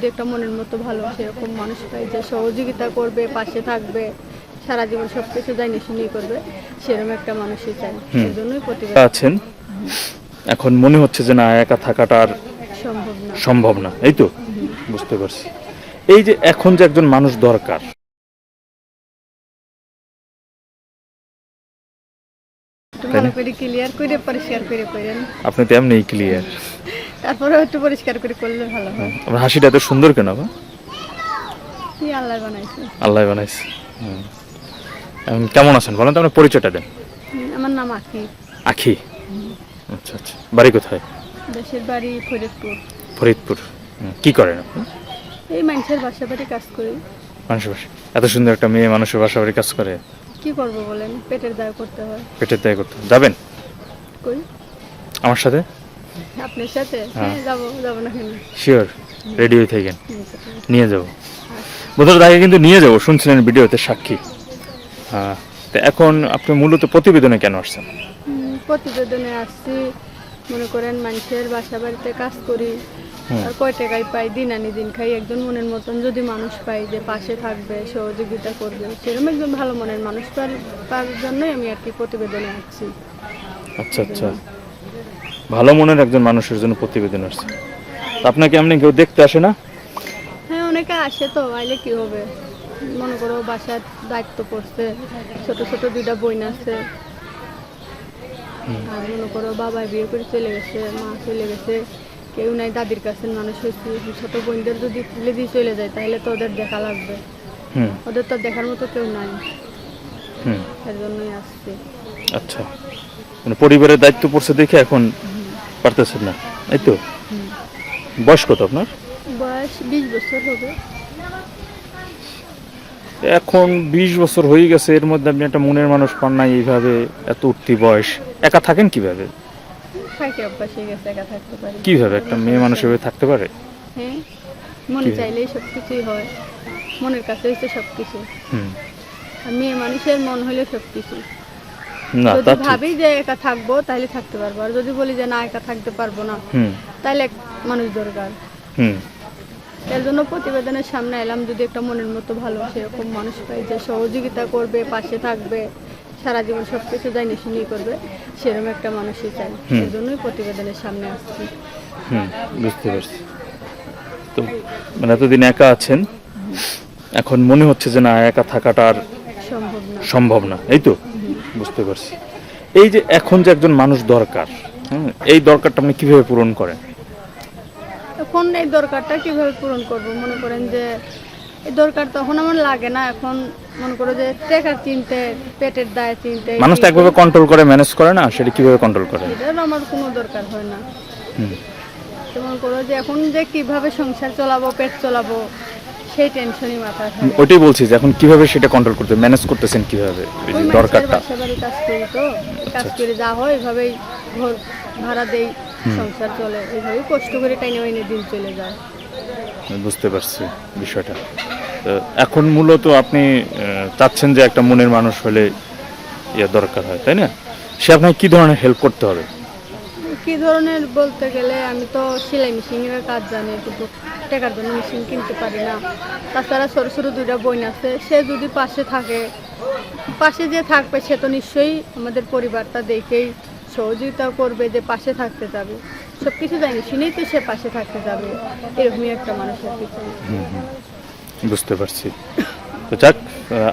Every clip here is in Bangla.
একটা মনের মতো ভালো সেরকম মানুষ পাই যে সহযোগিতা করবে পাশে থাকবে সারা জীবন সব কিছু শুনিয়ে করবে সেরকম একটা মানুষই চাই সেই জন্যই প্রতিবাদ আছেন? এখন মনে হচ্ছে যে না একা থাকাটা আর সম্ভব না। সম্ভব না এই তো? বুঝতে পারছি। এই যে এখন যে একজন মানুষ দরকার। ভালো করে ক্লিয়ার করে পরিষ্কার করে করেন আপনি তো এমনি ক্লিয়ার তারপরে একটু পরিষ্কার করে করলে ভালো হয়। আপনার হাসিটা এত সুন্দর কেন বা কি আল্লাহ বানাইছে। আল্লাহ বানাইছে। হুম। এখন কেমন আছেন? বলেন তো আপনার পরিচয়টা দেন। আমার নাম আকি আখি? আচ্ছা আচ্ছা। বাড়ি কোথায়? দেশের বাড়ি ফরিদপুর। ফরিদপুর। কি করেন আপনি? এই মানুষের বাসা বাড়ি কাজ করি। মানুষের বাসা। এত সুন্দর একটা মেয়ে মানুষের বাসা বাড়ি কাজ করে। কি করব বলেন? পেটের দায় করতে হয়। পেটের দায় করতে যাবেন? কই? আমার সাথে? আপনার সাথে? হ্যাঁ। হ্যাঁ যাব যাব না কেন? শিওর রেডি হয়ে থাকেন। নিয়ে যাব। বন্ধুরা তাকে কিন্তু নিয়ে যাব শুনছিলেন ভিডিওতে সাক্ষী। হ্যাঁ তো এখন আপনি মূলত প্রতিবেদনে কেন আসছেন? প্রতিবেদনে আসছি মনে করেন মানুষের বাসা বাড়িতে কাজ করি। আর কয় টাকায় পাই? দিন আনি দিন খাই একজন মনের মতন যদি মানুষ পাই যে পাশে থাকবে সহযোগিতা করবে সেরকম একজন ভালো মনের মানুষ পার তার জন্যই আমি আর কি প্রতিবেদনে আসছি। আচ্ছা আচ্ছা। ভালো মনের একজন মানুষের জন্য প্রতিবেদন আসছে। আপনাকে এমনি কেউ দেখতে আসে না? হ্যাঁ অনেকে আসে তো আইলে কি হবে? মনে করো বাসার দায়িত্ব পড়ছে ছোট ছোট দুইটা আছে। আর মনে করো বাবা বিয়ে করে চলে গেছে মা চলে গেছে কেউ নাই দাদির কাছে মানুষ হয়েছে। ছোট বোনদের যদি তুলে দিয়ে চলে যায় তাহলে তো ওদের দেখা লাগবে। হুম। ওদের তো দেখার মতো কেউ নাই। হুম। এর জন্যই আসছে। আচ্ছা। মানে পরিবারের দায়িত্ব পড়ছে দেখে এখন পারতেছেন না। এই তো। বয়স কত আপনার? বয়স বিশ বছর হবে। এখন বিশ বছর হয়ে গেছে এর মধ্যে আপনি একটা মনের মানুষ পান নাই এইভাবে এত উঠতি বয়স। একা থাকেন কীভাবে? থাকে অভ্যাস হয়ে গেছে একা থাকতে পারি। কীভাবে? একটা মেয়ে মানুষ এভাবে থাকতে পারে? হ্যাঁ মনে? চাইলেই সব কিছুই হয়। মনের কাছে হচ্ছে সব কিছু মেয়ে মানুষের মন হলে সব কিছু না যদি ভাবি যে একা থাকব তাহলে থাকতে পারব। আর যদি বলি যে না একা থাকতে পারব না তাহলে মানুষ দরকার। এর জন্য প্রতিবেদনের সামনে এলাম যদি একটা মনের মতো ভালো সেরকম মানুষ পাই যে সহযোগিতা করবে পাশে থাকবে সারা জীবন সব কিছু জানি শুনিয়ে করবে সেরকম একটা মানুষই চাই। এর জন্যই প্রতিবেদনের সামনে আসছি। বুঝতে পারছি। তো মানে এতদিন একা আছেন এখন মনে হচ্ছে যে না একা থাকাটা আর সম্ভব না। সম্ভব না এই তো? বুঝতে পারছি। এই যে এখন যে একজন মানুষ দরকার এই দরকারটা আপনি কীভাবে পূরণ করেন? এখন এই দরকারটা কীভাবে পূরণ করব? মনে করেন যে এই দরকার তখন আমার লাগে না এখন মনে করো যে টেকার চিনতে পেটের দায় চিনতে মানুষ তো একভাবে কন্ট্রোল করে ম্যানেজ করে না? সেটা কীভাবে কন্ট্রোল করে? এটার আমার কোনো দরকার হয় না। হুম, তো মনে করো যে এখন যে কীভাবে সংসার চালাবো পেট চালাবো সেই টেনশনই মাথায় থাকে। ওইটাই বলছি যে এখন কীভাবে সেটা কন্ট্রোল করতে ম্যানেজ করতেছেন কীভাবে? দরকারটা। কাজ করি তো। কাজ করে যা হয় এভাবেই ঘর ভাড়া দেই সংসার চলে। এইভাবেই কষ্ট করে টাইনে মাইনে দিন চলে যায়। বুঝতে পারছি বিষয়টা। তো এখন মূলত আপনি চাচ্ছেন যে একটা মনের মানুষ হলে ইয়ে দরকার হয় তাই না? সে আপনাকে কি ধরনের হেল্প করতে হবে? কি ধরনের বলতে গেলে আমি তো সেলাই মেশিনের কাজ জানি কিন্তু টাকার জন্য মেশিন কিনতে পারি না। তাছাড়া সরু সরু দুইটা বোন আছে সে যদি পাশে থাকে পাশে যে থাকবে সে তো নিশ্চয়ই আমাদের পরিবারটা দেখেই সহযোগিতা করবে যে পাশে থাকতে যাবে। সব কিছু জানি শুনেই তো সে পাশে থাকতে যাবে এরকমই একটা মানুষের কিছু বুঝতে পারছি। তো যাক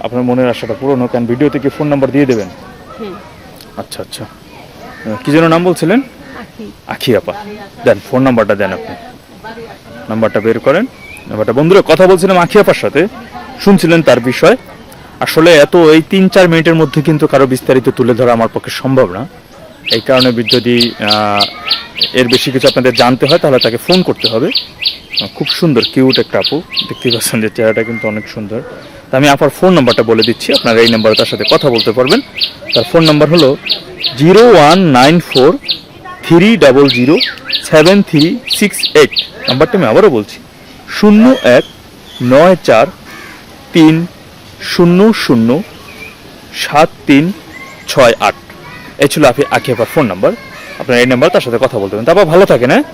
আপনার মনের আশাটা পূরণ হোক কারণ ভিডিওতে কি ফোন নাম্বার দিয়ে দেবেন? হ্যাঁ। আচ্ছা আচ্ছা। কি যেন নাম বলছিলেন? আখি আপা, দেন ফোন নাম্বারটা দেন আপনি। নাম্বারটা বের করেন। নাম্বারটা বন্ধুরা, কথা বলছিলাম আখি আপার সাথে। শুনছিলেন তার বিষয়। আসলে এত এই তিন চার মিনিটের মধ্যে কিন্তু কারও বিস্তারিত তুলে ধরা আমার পক্ষে সম্ভব না। এই কারণে যদি এর বেশি কিছু আপনাদের জানতে হয়, তাহলে তাকে ফোন করতে হবে। খুব সুন্দর কিউট একটা আপু। দেখতেই পাচ্ছেন যে চেহারাটা কিন্তু অনেক সুন্দর। তা আমি আপার ফোন নাম্বারটা বলে দিচ্ছি। আপনারা এই নাম্বারে তার সাথে কথা বলতে পারবেন। তার ফোন নাম্বার হলো zero one nine four three double zero seven three six eight নাম্বারটা আমি আবারও বলছি। শূন্য এক নয় চার তিন শূন্য শূন্য সাত তিন ছয় আট। এ ছিল আপনি আপার ফোন নাম্বার। আপনার এই নাম্বার তার সাথে কথা বলতে পারেন। তারপর ভালো থাকেন হ্যাঁ?